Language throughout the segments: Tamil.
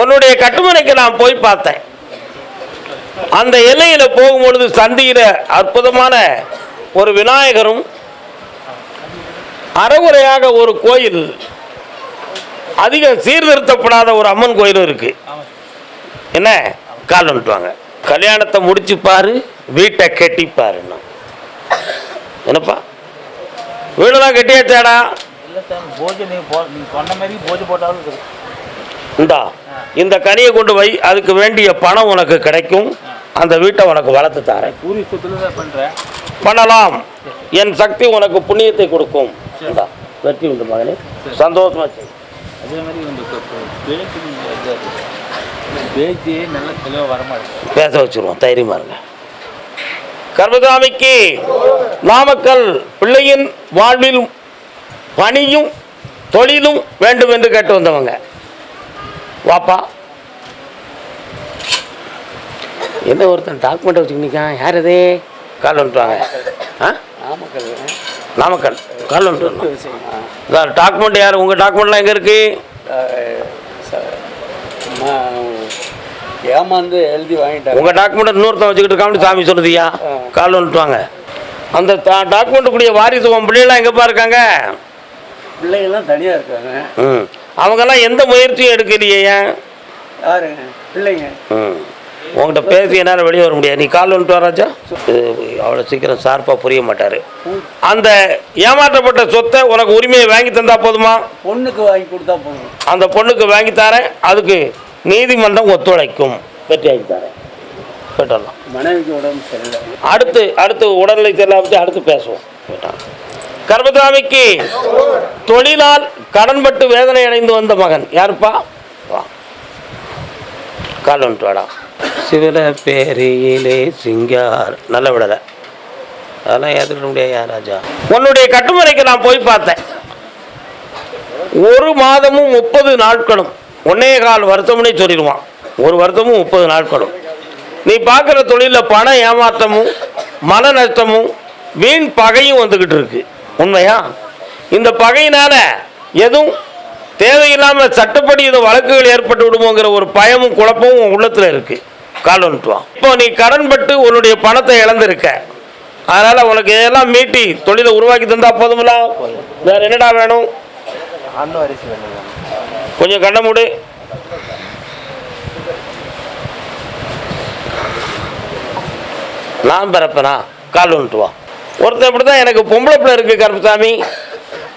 உன்னுடைய கட்டுமனைக்கு நான் போய் பார்த்தேன். அந்த எல்லையில் போகும்பொழுது சந்தியில அற்புதமான ஒரு விநாயகரும் அறகுறையாக ஒரு கோயில் அதிக சீர்திருத்தப்படாத ஒரு அம்மன் கோயிலும் இருக்கு. என்ன? கால் வந்துட்டுவாங்க கல்யாணத்தை முடிச்சு பாரு வீட்டை கட்டி பாருன்னா என்னப்பா? வீடெல்லாம் கட்டியாச்சாடா? இல்லை சார் போ நீங்கள் சொன்ன மாதிரி போஜை போட்டாலும் இருக்குது இந்தா இந்த கனியை கொண்டு வை அதுக்கு வேண்டிய பணம் உனக்கு கிடைக்கும். அந்த வீட்டை உனக்கு வளர்த்து தரேன். பண்ணலாம். என் சக்தி உனக்கு புண்ணியத்தை கொடுக்கும். இந்தா வெற்றி உண்டு மகனே. சந்தோஷமா செய் அதே மாதிரி பேச்சு நல்ல தெளிவாக பேச வச்சிருவோம். தைரியமா இருங்க. கர்மசாமிக்கு நாமக்கல் பிள்ளையின் வாழ்வில் பணியும் தொழிலும் வேண்டும் என்று கேட்டு வந்தவங்க. வாப்பா. என்ன ஒருத்தன் டாக்குமெண்ட் வச்சுக்கிட்டான் யார் அது கால் வந்துட்டுவாங்க ஆ? நாமக்கல். நாமக்கல். கால் வந்துட்டு டாக்குமெண்ட் யார்? உங்கள் டாக்குமெண்ட்லாம் எங்கே இருக்குது ஏமாந்து எழுதி வாங்கிட்டாங்க. உங்கள் டாக்குமெண்ட் இன்னொருத்தன் வச்சுக்கிட்டு இருக்காமனு சாமி சொல்லுதியா கால் வந்துட்டுவாங்க அந்த டாக்குமெண்ட்டுக்குரிய வாரிசு உன் பிள்ளைகளாம் எங்கேப்பா இருக்காங்க? பிள்ளைங்கள்லாம் தனியாக இருக்காங்க. ம். அவங்கெல்லாம் எந்த முயற்சியும் எடுக்கலையே. ஏன் பிள்ளைங்க. ம் உங்கள்கிட்ட பேசி என்னால் வெளியே வர முடியாது. நீ கால் வந்துட்டு வராச்சா இது அவ்வளோ சீக்கிரம் ஷார்ப்பாக புரிய மாட்டார். அந்த ஏமாற்றப்பட்ட சொத்தை உனக்கு உரிமையை வாங்கி தந்தா போதுமா? பொண்ணுக்கு வாங்கி கொடுத்தா போதும். அந்த பொண்ணுக்கு வாங்கி தரேன். அதுக்கு நீதிமன்றம் ஒத்துழைக்கும். வெற்றி ஆகி தரேன். போயிட்டலாம் மனைவிக்கு உடம்பு சரியில்லை. அடுத்து அடுத்து உடல்நிலை பற்றி அடுத்து பேசுவோம். கர்மசாமிக்கு தொழிலால் கடன்பட்டு வேதனை அடைந்து வந்த மகன். யாருப்பா? கால் வந்துட்டு வாடா. சிவல பேரியிலே சிங்கார். நல்ல விடலை. அதெல்லாம் ஏற்றுக்க முடியாது ராஜா? உன்னுடைய கட்டுமனைக்கு நான் போய் பார்த்தேன். ஒரு மாதமும் முப்பது நாட்களும். ஒன்னே கால் வருத்தம்னே சொல்லிடுவான். ஒரு வருத்தமும் முப்பது நாட்களும். நீ பார்க்குற தொழிலில் பண ஏமாற்றமும் மன நஷ்டமும் வீண் பகையும் வந்துக்கிட்டு இருக்கு. உண்மையா? இந்த பகையினால எதுவும் தேவையில்லாமல் சட்டப்படி இது வழக்குகள் ஏற்பட்டு விடுமோங்கிற ஒரு பயமும் குழப்பமும் உன் உள்ளத்தில் இருக்கு. கால் வந்துட்டுவான் இப்போ நீ கடன் பட்டு உன்னுடைய பணத்தை இழந்திருக்க. அதனால உனக்கு இதெல்லாம் மீட்டி தொழிலை உருவாக்கி தந்தா போதுமில்ல வேற என்னடா வேணும்? கொஞ்சம் கண்ண மூடு. நான் பிறப்பனா? கால் வந்துட்டு ஒருத்தர் ஒருத்தன் இப்படி தான் எனக்கு பொம்பளை பிள்ளை இருக்கு கருப்புசாமி.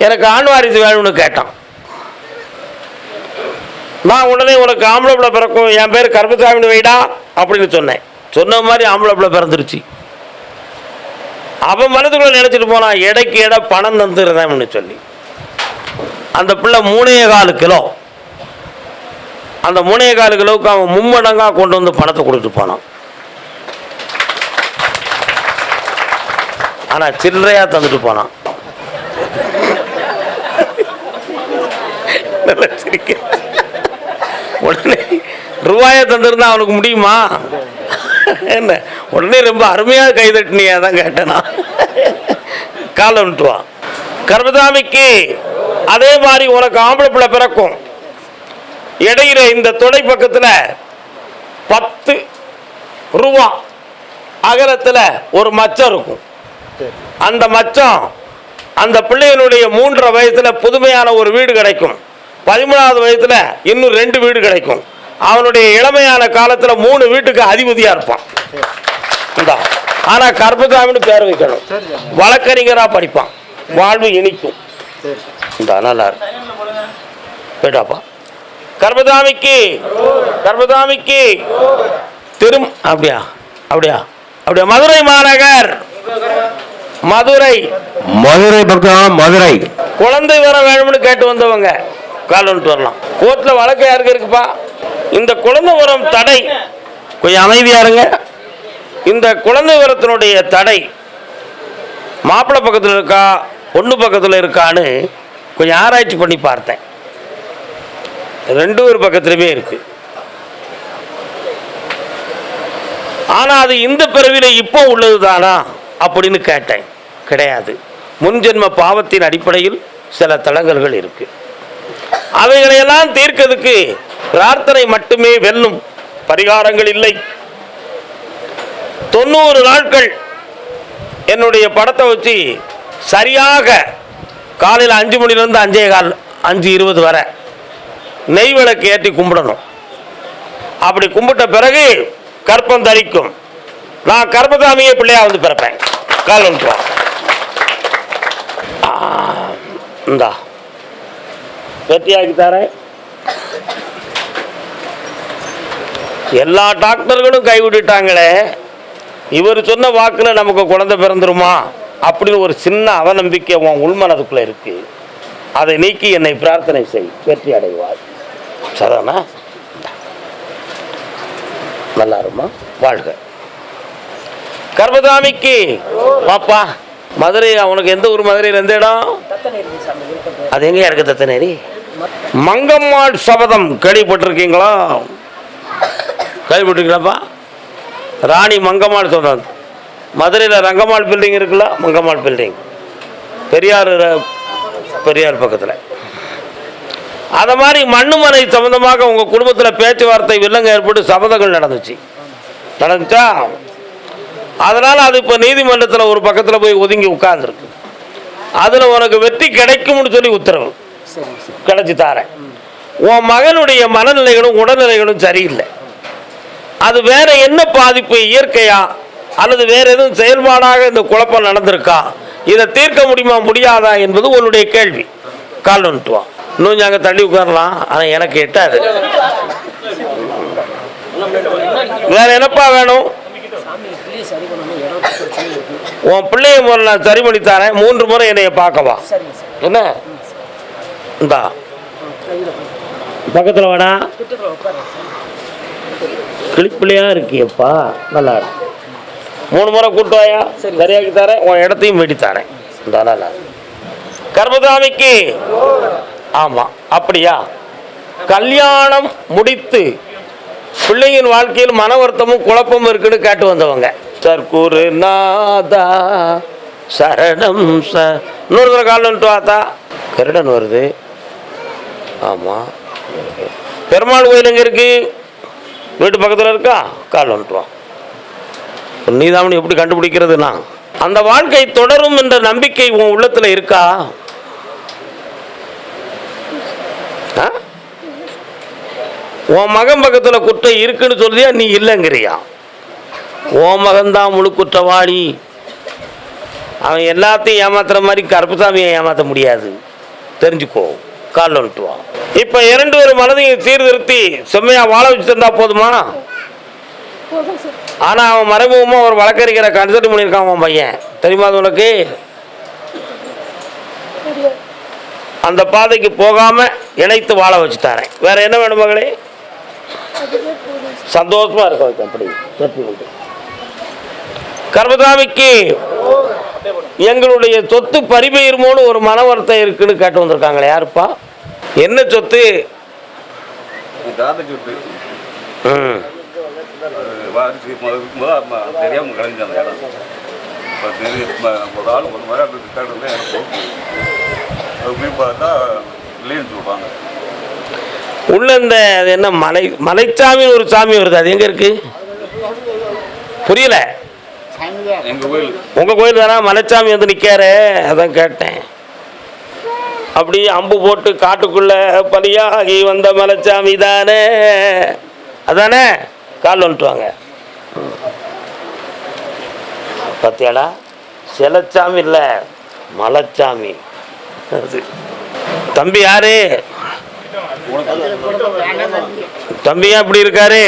எனக்கு ஆண் வாரிசு வேணும்னு கேட்டான். நான் உடனே உனக்கு ஆம்பளை பிள்ளை பிறக்கும் என் பேர் கருப்புசாமின்னு வைடா அப்படின்னு சொன்னேன். சொன்ன மாதிரி ஆம்பளை பிள்ளை பிறந்துருச்சு. அவன் மனதுக்குள்ள நினைச்சிட்டு போனான் எடைக்கு எடை பணம் தந்துருந்தேன் சொல்லி. அந்த பிள்ளை மூணே காலு கிலோ. அந்த மூணே காலு கிலோவுக்கு அவன் மும்மடங்காக கொண்டு வந்து பணத்தை கொடுத்துட்டு போனான். ஆனால் சில்லறையாக தந்துட்டு போனான். உடனே ரூபாயை தந்திருந்தா அவனுக்கு முடியுமா? என்ன? உடனே ரொம்ப அருமையாக கைதட்டினியா தான் கேட்டேனா. காலை விட்டுவான் கர்மதாமிக்கு அதே மாதிரி உனக்கு ஆம்பளை பிள்ளை பிறக்கும். இடையில இந்த தொடை பக்கத்தில் பத்து ரூபா அகலத்தில் ஒரு மச்சம் இருக்கும். அந்த மச்சம் அந்த பிள்ளைகளுடைய மூன்றரை வயசுல புதுமையான ஒரு வீடு கிடைக்கும். பதிமூணாவது வயசுல இன்னும் ரெண்டு வீடு கிடைக்கும். அவனுடைய இளமையான காலத்துல மூணு வீட்டுக்கு அதிபதியா இருப்பான். இந்தா. ஆனா கர்ப்பசாமின்னு பேர் வைக்கணும். வழக்கறிஞரா படிப்பான். வாழ்வு இனிக்கும். நல்லா இருக்கு போயிட்டாப்பா கர்ப்பதாமிக்கு கர்ப்பதாமிக்கு திரும் அப்படியா? அப்படியா? அப்படியா? மதுரை மாநகர். மதுரை. மதுரை பக்கம் மதுரை. குழந்தை வர வேணும்னு கேட்டு வந்தவங்க கால் வந்துட்டு வரலாம். கோர்ட்டில் வழக்கு யாருக்கு இருக்குப்பா? இந்த குழந்தை வரம் தடை கொஞ்சம் அமைதியா இருங்க. இந்த குழந்தை வரத்தினுடைய தடை மாப்பிள்ளை பக்கத்தில் இருக்கா பொண்ணு பக்கத்தில் இருக்கான்னு கொஞ்சம் ஆராய்ச்சி பண்ணி பார்த்தேன். ரெண்டு ஒரு பக்கத்துலையுமே இருக்கு. ஆனால் அது இந்த பிறவில இப்போ உள்ளது தானா அப்படின்னு கேட்டேன். கிடையாது. முன்ஜென்ம பாவத்தின் அடிப்படையில் சில தடங்கல்கள் இருக்கு. அவைகளையெல்லாம் தீர்க்கிறதுக்கு பிரார்த்தனை மட்டுமே வெல்லும் பரிகாரங்கள் இல்லை. தொண்ணூறு நாட்கள் என்னுடைய படத்தை வச்சு சரியாக காலையில் அஞ்சு மணிலேருந்து அஞ்சே கால் அஞ்சு இருபது வரை நெய் விளக்கு ஏற்றி கும்பிடணும். அப்படி கும்பிட்ட பிறகு கற்பம் தரிக்கும். நான் கர்ப்பசாமியே பிள்ளையா வந்து பிறப்பேன். கால் வந்துட்டு இந்தா. வெற்றியாக்கி தரேன். எல்லா டாக்டர்களும் கைவிட்டுட்டாங்களே இவர் சொன்ன வாக்குல நமக்கு குழந்தை பிறந்துருமா? அப்படின்னு ஒரு சின்ன அவநம்பிக்கை உன் உள்மனதுக்குள்ள இருக்கு. அதை நீக்கி என்னை பிரார்த்தனை செய். வெற்றி அடைவார் சரிதானா நல்லா இருமா? வாழ்க. கர்பதாமிக்கு பாப்பா மதுரை அவனுக்கு எந்த ஊர்? மதுரையில் எந்த இடம்? அது எங்கேயா இருக்கு தத்தநேரி மங்கம்மாள் சபதம் கேள்விப்பட்டிருக்கீங்களா? கேள்விப்பட்டிருக்கீங்களாப்பா? ராணி மங்கம்மாள் சபதம். மதுரையில் ரங்கம்மாள் பில்டிங் இருக்குல்ல மங்கம்மாள் பில்டிங் பெரியார் பெரியார் பக்கத்தில். அதை மாதிரி மண்ணுமனை சம்பந்தமாக உங்கள் குடும்பத்தில் பேச்சுவார்த்தை வில்லங்க ஏற்பட்டு சபதங்கள் நடந்துச்சு. நடந்துச்சா? அதனால் அது இப்போ நீதிமன்றத்தில் ஒரு பக்கத்தில் போய் ஒதுங்கி உட்கார்ந்துருக்கு. அதில் உனக்கு வெற்றி கிடைக்கும்னு சொல்லி உத்தரவு. கிடைச்சி தாரேன். உன் மகனுடைய மனநிலைகளும் உடல்நிலைகளும் சரியில்லை. அது வேற என்ன பாதிப்பு இயற்கையா? அல்லது வேற எதுவும் செயல்பாடாக இந்த குழப்பம் நடந்திருக்கா? இதை தீர்க்க முடியுமா முடியாதா என்பது உன்னுடைய கேள்வி. கால் வந்துட்டுவான் இன்னும் அங்கே தள்ளி உட்காரலாம். ஆனால் எனக்கு எட்டாது. வேற என்னப்பா வேணும்? உன் பிள்ளைய முறை நான் சரி பண்ணி தரேன். மூன்று முறை என்னைய பார்க்கவா? என்ன? இந்தா. பக்கத்தில் வாடா. கிளிப்பிள்ளையா இருக்கியப்பா. நல்லா இருக்கு. மூணு முறை கூட்டு வாயா. சரியாக்கி தரேன். உன் இடத்தையும் வெட்டி தரேன். இந்த நல்லா இருக்கு. கர்மசாமிக்கு. ஆமா அப்படியா? கல்யாணம் முடித்து பிள்ளையின் வாழ்க்கையில் மன வருத்தமும் குழப்பமும் இருக்குன்னு கேட்டு வந்தவங்க. சர்க்குரு நாதா சரணம் ச. இன்னொரு தடவை கால் வந்துட்டு வாத்தா. கருடன் வருது. ஆமாம் பெருமாள் கோயில் எங்கே இருக்கு? வீட்டு பக்கத்தில் இருக்கா? கால் வந்துட்டு வா. நீதாமணி எப்படி கண்டுபிடிக்கிறதுனா அந்த வாழ்க்கை தொடரும் என்ற நம்பிக்கை உன் உள்ளத்தில் இருக்கா? ஆ? உன் மகன் பக்கத்தில் குற்றம் இருக்குன்னு சொல்லியா நீ இல்லைங்கிறியா? ஓமகந்தான் மகன்தான் முழு குற்றவாளி அவன் எல்லாத்தையும் ஏமாத்துற மாதிரி கருப்புசாமியை ஏமாற்ற முடியாது. தெரிஞ்சுக்கோ காலில் விட்டுவான் இப்போ இரண்டு ஒரு மனதையும் சீர்திருத்தி செம்மையாக வாழ வச்சு தந்தா போதுமா? ஆனால் அவன் மறைமுகமாக ஒரு வழக்கறிஞரை கன்சல்ட் பண்ணியிருக்கான் அவன் பையன். தெரியுமா அது உனக்கு? அந்த பாதைக்கு போகாமல் இணைத்து வாழ வச்சு தரேன். வேற என்ன வேணும் மகளே? சந்தோஷமா இருக்கும் அப்படி கர்மதாமிக்கு எங்களுடைய சொத்து பரிபெயருமோன்னு ஒரு மன வருத்தம் இருக்குன்னு கேட்டு வந்திருக்காங்களே யாருப்பா? என்ன சொத்து? உள்ள இந்த என்ன மலை மலைச்சாமின்னு ஒரு சாமி வருது அது எங்க இருக்கு? புரியல. எங்கள் கோயில். உங்க கோயில் தானே மலைச்சாமி வந்து நிக்காரு அதான் கேட்டேன். அப்படி அம்பு போட்டு காட்டுக்குள்ள பலியாகி வந்த மலைச்சாமி தானே. அதானே? கால் வந்துட்டு வாங்க பாத்தியாடா? சிலச்சாமி இல்லை மலைச்சாமி. அது. தம்பி யாரு? தம்பி ஏன் இப்படி இருக்காரு?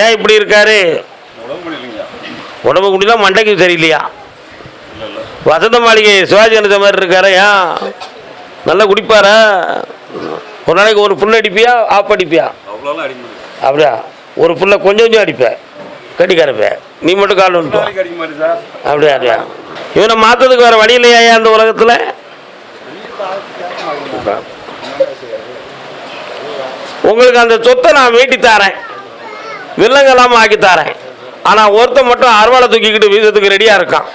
ஏன் இப்படி இருக்காரு? உடம்பு குடிலாம் மண்டைக்கு சரியில்லையா? வசந்த மாளிகை சிவாஜி கணேசன் மாதிரி இருக்காரு ஏன் நல்லா குடிப்பாரா? ஒரு நாளைக்கு ஒரு புல் அடிப்பியா? ஆப் அடிப்பியா? அப்படியா? ஒரு புல்ல கொஞ்சம் கொஞ்சம் அடிப்பேன் கட்டிக்காரப்பேன் நீ மட்டும் கால் வந்துட்டு அப்படியா அப்படியா? இவனை மாற்றதுக்கு வேற வழி இல்லையா அந்த உலகத்தில்? உங்களுக்கு அந்த சொத்தை நான் மீட்டி தரேன். வில்லங்கெல்லாம் ஆக்கி தரேன். ஆனால் ஒருத்தன் மட்டும் அருவாலை தூக்கிக்கிட்டு வீசத்துக்கு ரெடியாக இருக்கான்.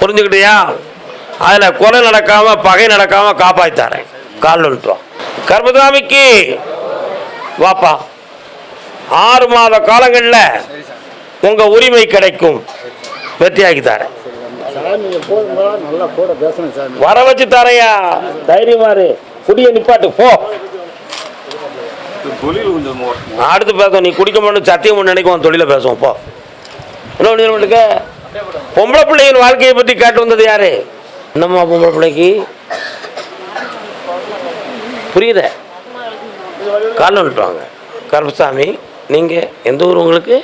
புரிஞ்சுக்கிட்டியா? அதில் கொலை நடக்காம பகை நடக்காம காப்பாற்றித்தாரேன் கால் வந்துட்டோம் கர்மதாமிக்கு வாப்பா. ஆறு மாத காலங்களில் உங்க உரிமை கிடைக்கும். வெற்றியாக்கி தரேன் வர வச்சு தாரையா தைரியமாரு குடிய நிப்பாட்டு போ. தொழில் கொஞ்சம் அடுத்து பேசுவோம் நீ குடிக்க மாட்டேன் சத்தியம் நினைக்கும் தொழில பேசுவோம் இப்போ இன்னொன்று பண்ணிருக்க பொம்பளை பிள்ளையின் வாழ்க்கையை பற்றி கேட்டு வந்தது யாரு? என்னம்மா பொம்பளை பிள்ளைக்கு? புரியுத? காலில் விட்டுவாங்க கருப்பசாமி நீங்கள் எந்த ஊர் உங்களுக்கு?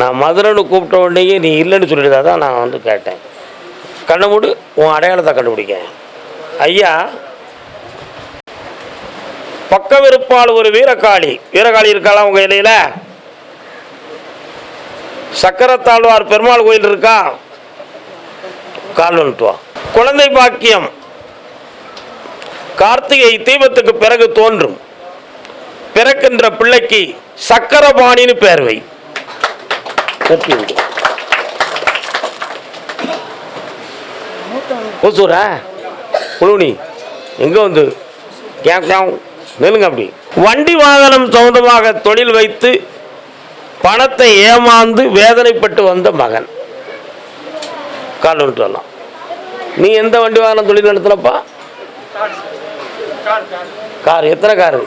நான் மதுரைன்னு கூப்பிட்ட உடனே நீ இல்லைன்னு சொல்லிட்டு தான் நான் வந்து கேட்டேன். கண்ணை மூடு உன் அடையாளத்தை கண்டுபிடிக்க ஐயா பக்க இருப்பால் ஒரு வீரகாளி வீரகாளி இருக்காளா உங்க இடையில? சக்கரத்தாழ்வார் பெருமாள் கோயில் இருக்கா? கால் வந்துட்டு குழந்தை பாக்கியம். கார்த்திகை தீபத்துக்கு பிறகு தோன்றும். பிறக்கின்ற பிள்ளைக்கு சக்கரபாணின்னு பேர்வை ஓசூரா குழுனி எங்க வந்து? கேங் கேங் நில்லுங்க அப்படி. வண்டி வாகனம் சொந்தமாக தொழில் வைத்து பணத்தை ஏமாந்து வேதனைப்பட்டு வந்த மகன். கால் வந்துட்டு வரலாம் நீ எந்த வண்டி வாகனம் தொழில் நடத்துனப்பா? கார். எத்தனை காரு?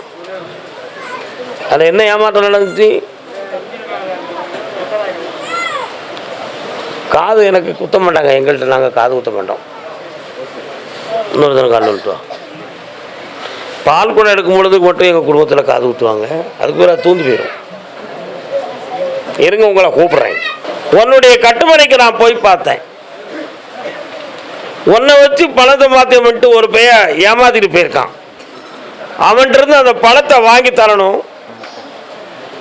அதில் என்ன ஏமாற்றம் நடந்துச்சு? காது எனக்கு குத்த மாட்டாங்க எங்கள்கிட்ட நாங்கள் காது குத்த மாட்டோம் இன்னொரு தடவை கால் விட்டுவா பால் குடம் எடுக்கும் பொழுதுக்கு மட்டும் எங்கள் குடும்பத்தில் காது ஊற்றுவாங்க அதுக்கு பேர் தூந்து போயிடும் இருங்க உங்களை கூப்பிட்றேன். உன்னுடைய கட்டுமனைக்கு நான் போய் பார்த்தேன். உன்னை வச்சு பணத்தை மாற்றியமிட்டு ஒரு பையன் ஏமாத்திட்டு போயிருக்கான். அவன்கிட்ட இருந்து அந்த பழத்தை வாங்கி தரணும்.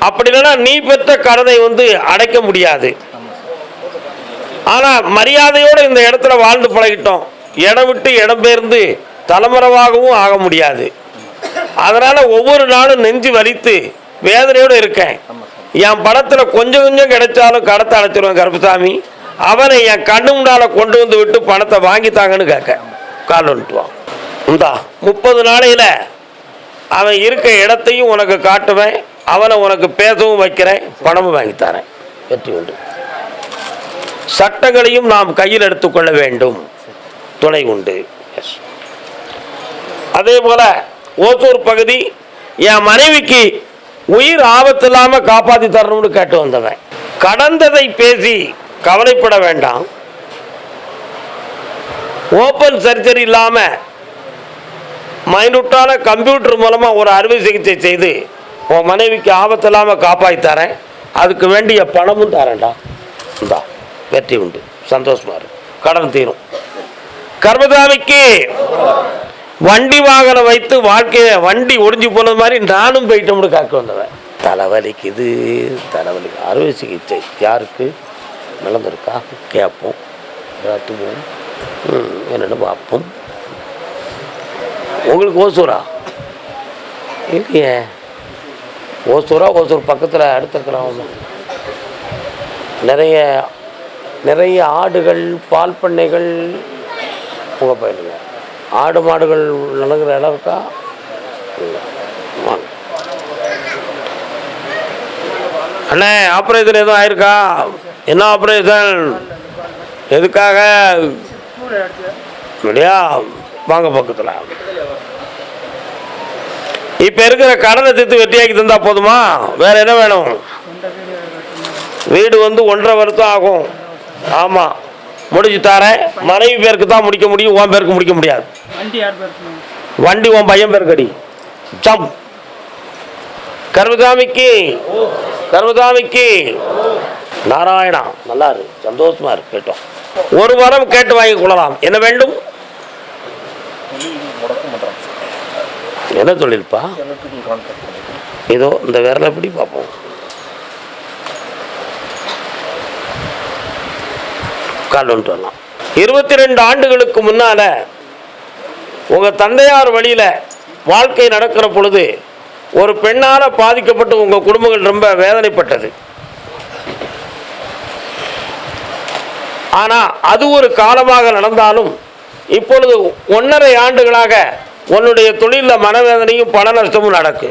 அப்படி இல்லைன்னா நீ பெற்ற கடனை வந்து அடைக்க முடியாது. ஆனால் மரியாதையோடு இந்த இடத்துல வாழ்ந்து பழகிட்டோம். இடம் விட்டு இடம் பெயர்ந்து தலைமறைவாகவும் ஆக முடியாது. அதனால ஒவ்வொரு நாளும் நெஞ்சு வலித்து வேதனையோடு இருக்கேன். என் படத்துல கொஞ்சம் கொஞ்சம் கிடைச்சாலும் கடத்தை அழைச்சிருவேன் கருப்புசாமி. அவனை என் கண்ணு முன்னால கொண்டு வந்து விட்டு பணத்தை வாங்கித்தாங்கன்னு கேட்க. கால் வந்துட்டுவான் இந்தா முப்பது நாளையில அவன் இருக்க இடத்தையும் உனக்கு காட்டுவேன். அவனை உனக்கு பேசவும் வைக்கிறேன். பணமும் வாங்கித் தரேன். வெற்றி உண்டு. சட்டங்களையும் நாம் கையில் எடுத்துக்கொள்ள வேண்டும். துணை உண்டு. எஸ் அதே போல ஓசூர் பகுதி என் மனைவிக்கு உயிர் ஆபத்து இல்லாமல் காப்பாற்றி தரணும்னு கேட்டு வந்தவன். கடந்ததை பேசி கவலைப்பட வேண்டாம். ஓப்பன் சர்ஜரி இல்லாமல் மைனூட்டான கம்ப்யூட்டர் மூலமாக ஒரு அறுவை சிகிச்சை செய்து உன் மனைவிக்கு ஆபத்து இல்லாமல் காப்பாற்றி தரேன். அதுக்கு வேண்டிய பணமும் தரேன்டா. இந்தா வெற்றி உண்டு. சந்தோஷமாக இருக்கும் கடன் தீரும். கர்மதாமிக்கு வண்டி வாகனம் வைத்து வாழ்க்கைய வண்டி ஒடிஞ்சு போனது மாதிரி நானும் போயிட்டோம்னு காக்க வந்தவன். தலைவலிக்குது தலைவலி அறுவை சிகிச்சை யாருக்கு? நடந்திருக்கா கேட்போம். காட்டுவோம். என்னென்னு பார்ப்போம். உங்களுக்கு ஓசூரா? இல்லையே. ஓசூரா ஓசூர் பக்கத்தில் அடுத்த கிராமம் நிறைய நிறைய ஆடுகள் பால் பண்ணைகள் உங்கள் பயிலுங்க ஆடு மாடுகள் நடக்கிற அளவுக்கா? அண்ணே ஆப்ரேஷன் எதுவும் ஆயிருக்கா? என்ன ஆப்ரேஷன் எதுக்காக? இல்லையா வாங்க பக்கத்தில். இப்போ இருக்கிற கடனை தீர்த்து வெட்டியாக்கி தந்தால் போதுமா? வேற என்ன வேணும்? வீடு வந்து ஒன்றரை வருஷம் ஆகும். ஆமாம் முடிச்சு தரேன். மனைவி பேருக்கு தான் முடிக்க முடியும் உன் பேருக்கு முடிக்க முடியாது. வண்டி உன் பையன் பேருக்கடி. சம் கர்மசாமிக்கு கர்மசாமிக்கு நாராயணா நல்லா இரு. சந்தோஷமா இருக்கு கேட்டோம். ஒரு வாரம் கேட்டு வாங்கி கொள்ளலாம். என்ன வேண்டும்? என்ன தொழில்ப்பா ஏதோ இந்த விரலை எப்படி பார்ப்போம். கால் வரலாம் இருபத்தி ரெண்டு ஆண்டுகளுக்கு முன்னால உங்க தந்தையார் வழியில வாழ்க்கை நடக்கிற பொழுது ஒரு பெண்ணால பாதிக்கப்பட்டு உங்க குடும்பங்கள் ரொம்ப வேதனைப்பட்டது. ஆனா அது ஒரு காலமாக நடந்தாலும் இப்பொழுது ஒன்றரை ஆண்டுகளாக உன்னுடைய தொழிலில் மனவேதனையும் பண நஷ்டமும் நடக்கு.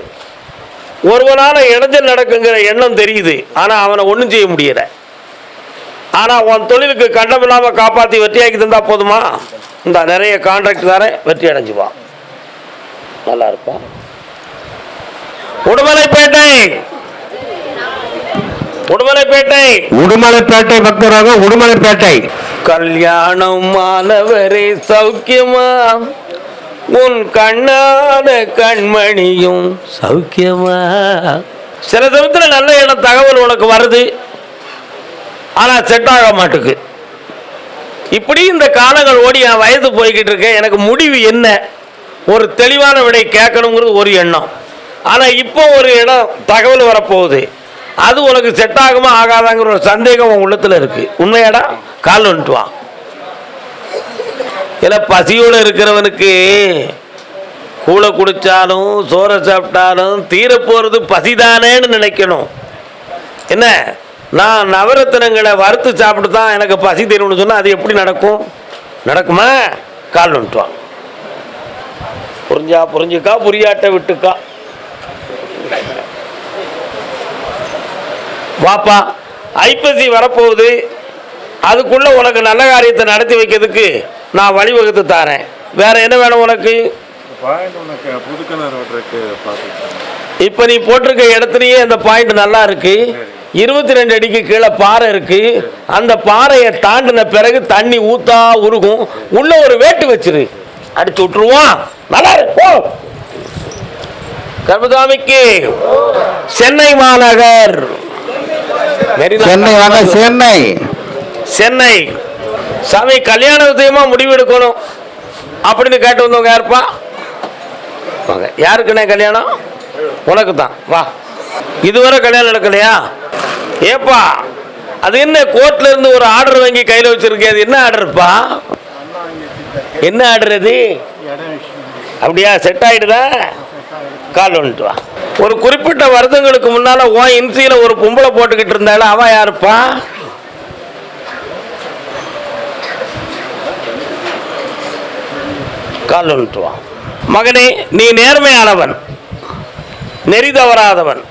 ஒருவனால இடைஞ்சல் நடக்குங்கிற எண்ணம் தெரியுது. ஆனால் அவனை ஒன்றும் செய்ய முடியல. ஆனால் உன் தொழிலுக்கு கண்டம் இல்லாமல் காப்பாற்றி வெற்றியாக்கி தந்தா போதுமா? இந்த நிறைய கான்ட்ராக்ட் தரேன் வெற்றி அடைஞ்சுவான் நல்லா இருப்பான் உடுமலைப்பேட்டை! உடுமலைப்பேட்டை! உடுமலைப்பேட்டை பக்தராக உடுமலைப்பேட்டை. கல்யாணம் மாணவரே சௌக்கியமா? உன் கண்ணான கண்மணியும் சௌக்கியமா? சில சமயத்துல நல்ல இடம் தகவல் உனக்கு வருது. ஆனால் செட் ஆக மாட்டுக்கு. இப்படி இந்த காலங்கள் ஓடி என் வயது போய்கிட்டு இருக்கேன். எனக்கு முடிவு என்ன? ஒரு தெளிவான விடை கேட்கணுங்கிறது ஒரு எண்ணம். ஆனால் இப்போ ஒரு இடம் தகவல் வரப்போகுது. அது உனக்கு செட் ஆகுமா ஆகாதாங்கிற ஒரு சந்தேகம் உன் உள்ளத்தில் இருக்கு. உண்மையாடா? கால் வந்துட்டு வா. ஏன்னா பசியோடு இருக்கிறவனுக்கு கூளை குடித்தாலும் சோறை சாப்பிட்டாலும் தீரப்போகிறது பசிதானேன்னு நினைக்கணும். என்ன? நான் நவரத்தினங்களை வறுத்து சாப்பிட்டு தான் எனக்கு பசி தீரும்னு சொன்னால் அது எப்படி நடக்கும்? நடக்குமா? கால் வந்துட்டு வா புரிஞ்சா புரிஞ்சுக்கா புரியாட்ட விட்டுக்கா. வாப்பா ஐப்பசி வரப்போகுது. அதுக்குள்ள உனக்கு நல்ல காரியத்தை நடத்தி வைக்கிறதுக்கு நான் வழிவகுத்து தரேன். வேற என்ன வேணும் உனக்கு? இப்போ நீ போட்டிருக்க இடத்துலயே அந்த பாயிண்ட் நல்லா இருக்கு. இருபத்தி ரெண்டு அடிக்கு கீழே பாறை இருக்கு. அந்த பாறையை தாண்டின பிறகு தண்ணி ஊத்தா உருகும். உள்ள ஒரு வேட்டு வச்சிரு. அடிச்சு விட்டுருவான் நல்லா இருக்கு போ. கர்மசாமிக்கு சென்னை மாநகர். சென்னை சென்னை. சென்னை. சாமி கல்யாண விஷயமா முடிவெடுக்கணும் அப்படின்னு கேட்டு வந்தவங்க யாருப்பா? யாருக்குண்ணே கல்யாணம்? உனக்கு தான் வா. இதுவரை கல்யாணம் நடக்கலையா? ஏப்பா அது என்ன கோர்ட்ல இருந்து ஒரு ஆர்டர் வாங்கி கையில் வச்சிருக்கே அது என்ன ஆர்டர்ப்பா என்ன ஆர்டர் அது? அப்படியா செட் ஆயிடுதா? கால் வந்துட்டு வா. ஒரு குறிப்பிட்ட வருடங்களுக்கு முன்னால உன் இன்சியில ஒரு பொம்பளை போட்டுக்கிட்டு இருந்தாலும் அவன் யாருப்பா? கால் வந்துட்டு வா. மகனே நீ நேர்மையானவன் நெறி தவறாதவன்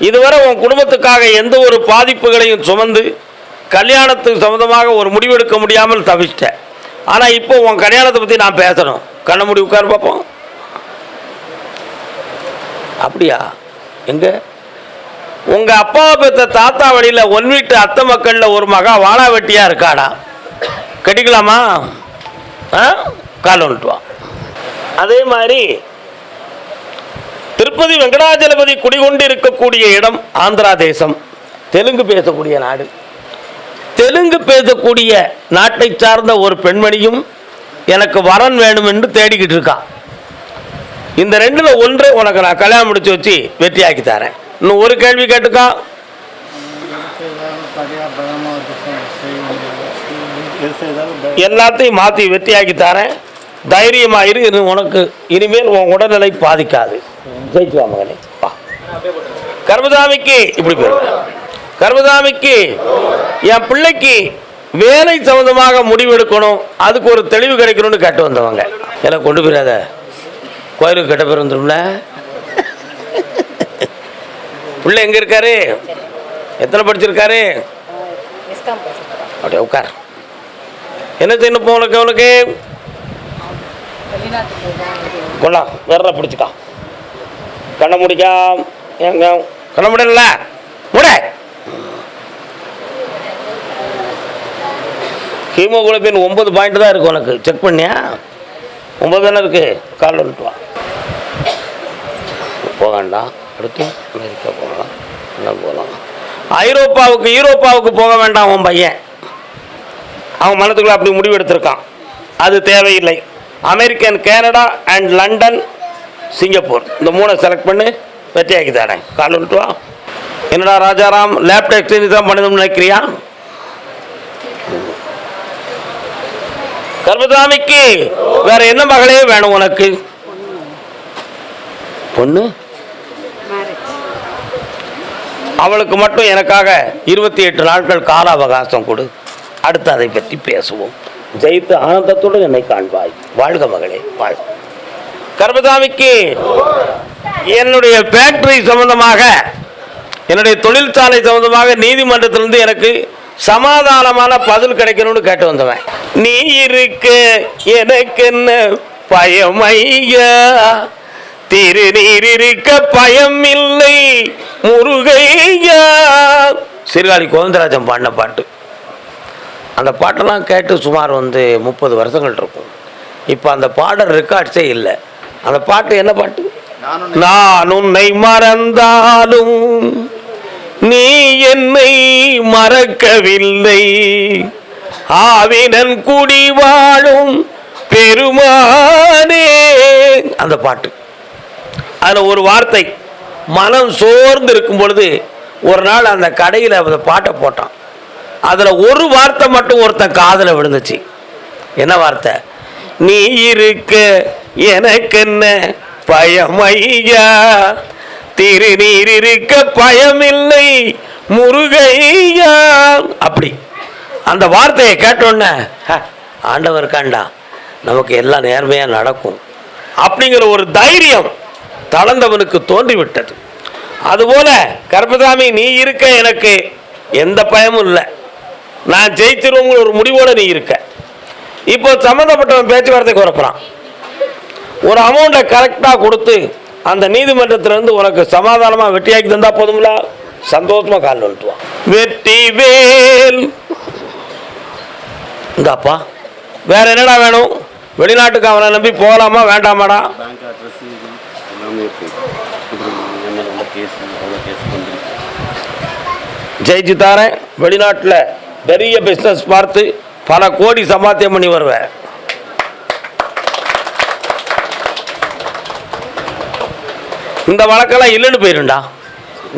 இதுவரை உன் குடும்பத்துக்காக எந்த ஒரு பாதிப்புகளையும் சுமந்து கல்யாணத்துக்கு சம்மந்தமாக ஒரு முடிவெடுக்க முடியாமல் தவிச்சிட்டேன் ஆனால் இப்போ உன் கல்யாணத்தை பற்றி நான் பேசணும். கண்ண முடி உட்கார் பார்ப்போம் அப்படியா? எங்க? உங்கள் அப்பாவை பெற்ற தாத்தா வழியில் ஒன் வீட்டு அத்தை மக்களில் ஒரு மகா வாழா வெட்டியாக இருக்காடா? கட்டிக்கலாமா? ஆ? கால் வந்துட்டு அதே மாதிரி திருப்பதி வெங்கடாஜலபதி குடிகொண்டு இருக்கக்கூடிய இடம் ஆந்திரா தேசம். தெலுங்கு பேசக்கூடிய நாடு. தெலுங்கு பேசக்கூடிய நாட்டை சார்ந்த ஒரு பெண்மணியும் எனக்கு வரன் வேணும் என்று தேடிக்கிட்டு இருக்கான் இந்த ரெண்டுல ஒன்று உனக்கு நான் கல்யாணம் முடிச்சு வச்சு வெற்றியாக்கி தரேன். இன்னும் ஒரு கேள்வி கேட்டுக்கா? எல்லாத்தையும் மாற்றி வெற்றியாக்கி தரேன். தைரியமா இரு உனக்கு இனிமேல் உன் உடல்நிலை பாதிக்காது. ஜெயிச்சு வா மகனே. வா. இப்படி பேர். கர்மதாமிக்கு என் பிள்ளைக்கு வேலை சம்மந்தமாக முடிவெடுக்கணும் அதுக்கு ஒரு தெளிவு கிடைக்கணும்னு கேட்டு வந்தவங்க. எல்லாம் கொண்டு போயிடாத. கோயிலுக்கு கெட்ட பேர் வந்துடும்ல பிள்ளை எங்கே இருக்காரு? எத்தனை படிச்சிருக்காரு? அப்படியே உட்கார். என்ன செய்யணும் உனக்கு அவனுக்கு கொள்ளா வேற பிடிச்சிக்கா. கண்ண முடிக்காம். எங்க கண்ண முடியல. முட. ஹீமோகுளோபின் ஒன்பது பாயிண்ட் தான் இருக்கு உனக்கு. செக் பண்ணியா? ஒன்பது தானே இருக்கு. கால் வந்துட்டு வா. போக வேண்டாம். அடுத்து அமெரிக்கா போகலாம். எல்லாம் போகலாம்? ஐரோப்பாவுக்கு யூரோப்பாவுக்கு போக வேண்டாம் உன் பையன். அவன் மனத்துக்குள்ள அப்படி முடிவெடுத்திருக்கான். அது தேவையில்லை. American Canada and London Singapore. இந்த மூணை செலக்ட் பண்ணி வெற்றியாக்கி தரேன். கால் வந்துட்டு வா. என்னடா ராஜாராம் லேப் எக்ஸ்சேஞ்ச் தான் பண்ணணும்னு நினைக்கிறியா? கர்மசாமிக்கு வேற என்ன மகளே வேணும் உனக்கு? பொண்ணு? அவளுக்கு மட்டும் எனக்காக இருபத்தி எட்டு நாட்கள் கால அவகாசம் கொடு. அடுத்து அதை பற்றி பேசுவோம். ஜெயித்து ஆனந்தத்துடன் என்னை காண்பாய். வாழ்க மகளே வாழ்க கர்மதாமிக்கு என்னுடைய ஃபேக்டரி சம்பந்தமாக என்னுடைய தொழிற்சாலை சம்பந்தமாக நீதிமன்றத்திலிருந்து எனக்கு சமாதானமான பதில் கிடைக்கணும்னு கேட்டு வந்தவன். நீ இருக்க எனக்கு என்ன பயம் ஐயா? திருநீர் இருக்க பயம் இல்லை முருகையா சீர்காழி கோவிந்தராஜன் பாடின பாட்டு. அந்த பாட்டெல்லாம் கேட்டு சுமார் வந்து முப்பது வருஷங்கள் இருக்கும். இப்போ அந்த பாடல் ரெக்கார்ட்ஸே இல்லை. அந்த பாட்டு என்ன பாட்டு? நான் உன்னை மறந்தாலும் நீ என்னை மறக்கவில்லை. ஆவினன் குடி வாழும் பெருமானே. அந்த பாட்டு. அதில் ஒரு வார்த்தை மனம் சோர்ந்து இருக்கும் பொழுது ஒரு நாள் அந்த கடையில் அந்த பாட்டை போட்டான். அதில் ஒரு வார்த்தை மட்டும் ஒருத்தன் காதில் விழுந்துச்சு. என்ன வார்த்தை? நீ இருக்க எனக்கு என்ன பயம் ஐயா திருநீர் இருக்க பயமில்லை முருகையா? அப்படி. அந்த வார்த்தையை கேட்டோன்னே "ஹ, ஆண்டவர் காண்டா நமக்கு எல்லாம் நேர்மையாக நடக்கும். அப்படிங்கிற ஒரு தைரியம் தளர்ந்தவனுக்கு தோன்றிவிட்டது. அதுபோல கர்பசாமி நீ இருக்க எனக்கு எந்த பயமும் இல்லை. நான் ஜெயிச்சிருவோங்கிற ஒரு முடிவோடு நீ இருக்க. இப்போ சம்மந்தப்பட்டவன் பேச்சுவார்த்தைக்கு வரப்போறான். ஒரு அமௌண்ட்டை கரெக்டாக கொடுத்து அந்த நீதிமன்றத்திலிருந்து உனக்கு சமாதானமாக வெட்டியாக்கி தந்தா போதும்ல? சந்தோஷமா கால் வந்துட்டுவான் வெற்றி வேல். இந்தாப்பா வேற என்னடா வேணும்? வெளிநாட்டுக்கு அவனை நம்பி போகலாமா வேண்டாமாடா? ஜெயிச்சு தாரேன். வெளிநாட்டில் பெரிய பிஸ்னஸ் பார்த்து பல கோடி சம்பாத்தியம் பண்ணி வருவேன். இந்த வழக்கெல்லாம் இல்லைன்னு போயிருண்டா.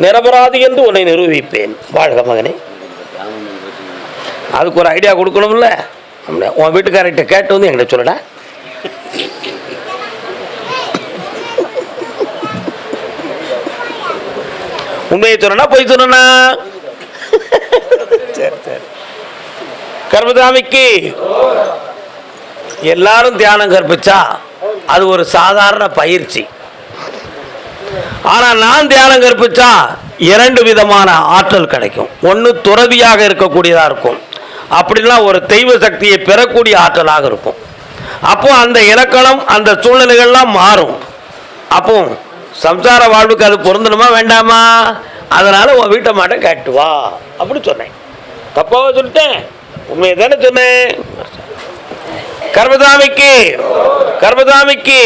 நிரபராதி என்று உன்னை நிரூபிப்பேன். வாழ்க மகனே. அதுக்கு ஒரு ஐடியா கொடுக்கணும்ல? உன் வீட்டுக்காரர்கிட்ட கேட்டு வந்து என்கிட்ட சொல்லடா. உண்மையை சொன்னா பொய் சொன்னா சரி சரி. கர்மதாமிக்கு எல்லாரும் தியானம் கற்பிச்சா அது ஒரு சாதாரண பயிற்சி. ஆனால் நான் தியானம் கற்பிச்சா இரண்டு விதமான ஆற்றல் கிடைக்கும். ஒன்று துறவியாக இருக்கக்கூடியதாக இருக்கும். அப்படின்னா ஒரு தெய்வ சக்தியை பெறக்கூடிய ஆற்றலாக இருக்கும். அப்போ அந்த இலக்கணம் அந்த சூழ்நிலைகள்லாம் மாறும். அப்போ சம்சார வாழ்வுக்கு அது பொருந்தணுமா வேண்டாமா? அதனால உன் வீட்டை மாட்ட கேட்டு வா அப்படி சொன்னேன். தப்பாக சொல்லிட்டேன். உண்மையை தானே சொன்னேன். கர்மதாமிக்கு கர்மதாமிக்கு